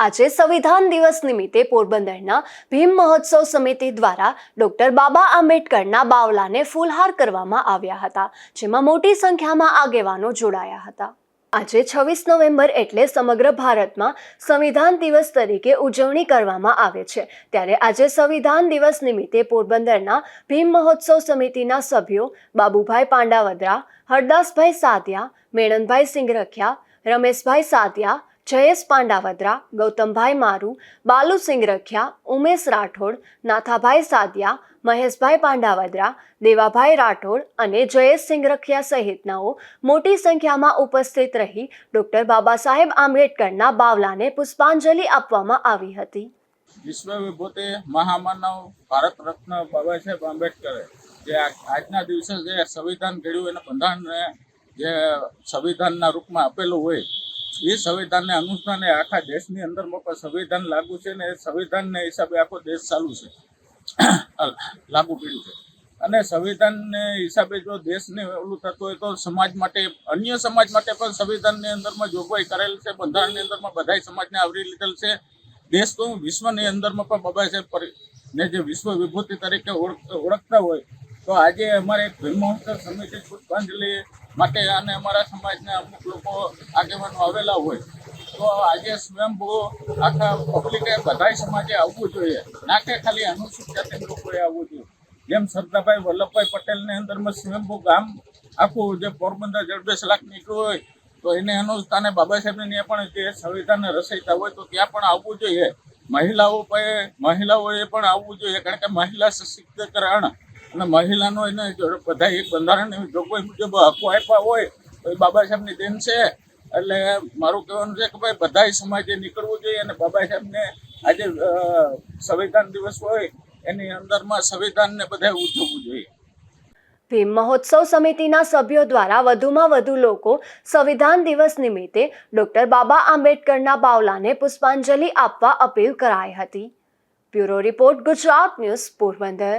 આજે સંવિધાન દિવસ નિમિત્તે પોરબંદરના ભીમ મહોત્સવ સમિતિ દ્વારા ડોક્ટર બાબા આંબેડકરના બાવલાને ફૂલહાર કરવામાં આવ્યા હતા, જેમાં મોટી સંખ્યામાં આગેવાનો જોડાયા હતા. આજે છવ્વીસ નવેમ્બર એટલે સમગ્ર ભારતમાં સંવિધાન દિવસ તરીકે ઉજવણી કરવામાં આવે છે. ત્યારે આજે સંવિધાન દિવસ નિમિત્તે પોરબંદરના ભીમ મહોત્સવ સમિતિના સભ્યો બાબુભાઈ પાંડાવદરા, હરદાસભાઈ સાદિયા મેણનભાઈ સિંગરખિયા રમેશભાઈ સાદિયા જયેશ પાંડાવદરા, ગૌતમભાઈ મારુ, બાલુસિંહ રખિયા, ઉમેશ રાઠોડ, નાથાભાઈ સાદિયા, મહેશભાઈ પાંડાવદરા, દેવાભાઈ રાઠોડ અને જયેશ રખિયા સહિતનાઓ મોટી સંખ્યામાં ઉપસ્થિત રહી ડોક્ટર બાબા સાહેબ આંબેડકરના બાવલાને પુષ્પાંજલિ આપવામાં આવી હતી. વિશ્વ મહામાનવ ભારત રત્ન બાબા સાહેબ આંબેડકરે જે આજના દિવસે જે સંવિધાન ઘડ્યું, એના બંધારણને જે સંવિધાનના રૂપમાં આપેલું હોય એ સંવિધાનને અનુષ્ઠાને આખા દેશની અંદરમાં પણ સંવિધાન લાગુ છે ને એ સંવિધાનને હિસાબે આખો દેશ ચાલુ છે. લાગુ પડ્યું છે. અને સંવિધાનને હિસાબે જો દેશને ઓલું થતું હોય તો સમાજ માટે, અન્ય સમાજ માટે પણ સંવિધાનની અંદરમાં જોગવાઈ કરેલ છે. બંધારણની અંદરમાં બધાય સમાજને આવરી લીધેલ છે. દેશ તો વિશ્વની અંદરમાં પણ બાબા સાહેબ ને જે વિશ્વ વિભૂતિ તરીકે ઓળખતા હોય તો આજે અમારે એક ભીમ સમિતિ પુષ્પાંજલિ માટે અને અમારા સમાજના અમુક લોકો આગેવાનો આવેલા હોય. તો આજે સ્વયંભૂ આખા પબ્લિકે બધાય સમાજે આવવું જોઈએ. ના કે ખાલી અનુસૂચિત જાતિ લોકોએ આવવું જોઈએ. જેમ સરદારભાઈ વલ્લભભાઈ પટેલની અંદરમાં સ્વયંભૂ ગામ આખું જે પોરબંદર જડબેસ લાખ નીકળ્યું હોય, તો એને અનુસ્થાને બાબા સાહેબને પણ જે સંવિધાનને રચયતા હોય, તો ત્યાં પણ આવવું જોઈએ. મહિલાઓ મહિલાઓએ પણ આવવું જોઈએ, કારણ કે મહિલા સશક્તિકરણ અને મહિલાનો એને બધા એ બંધારણ જોગવાઈ મુજબ હકો આપ્યા હોય, તો એ બાબા સાહેબની દેન છે. એટલે મારું કહેવાનું છે કે ભાઈ, બધાય સમાજે નીકળવું જોઈએ અને બાબા સાહેબને આજે સંવિધાન દિવસ હોય, એની અંદરમાં સંવિધાનને બધાય ઉજવવું જોઈએ. ભીમ મહોત્સવ સમિતિના સભ્યો દ્વારા વધુમાં વધુ લોકો સંવિધાન દિવસ નિમિત્તે ડોક્ટર બાબા આંબેડકરના બાવલાને પુષ્પાંજલિ આપવા અપીલ કરાઈ હતી. Bureau report Gujarat news Porbandar.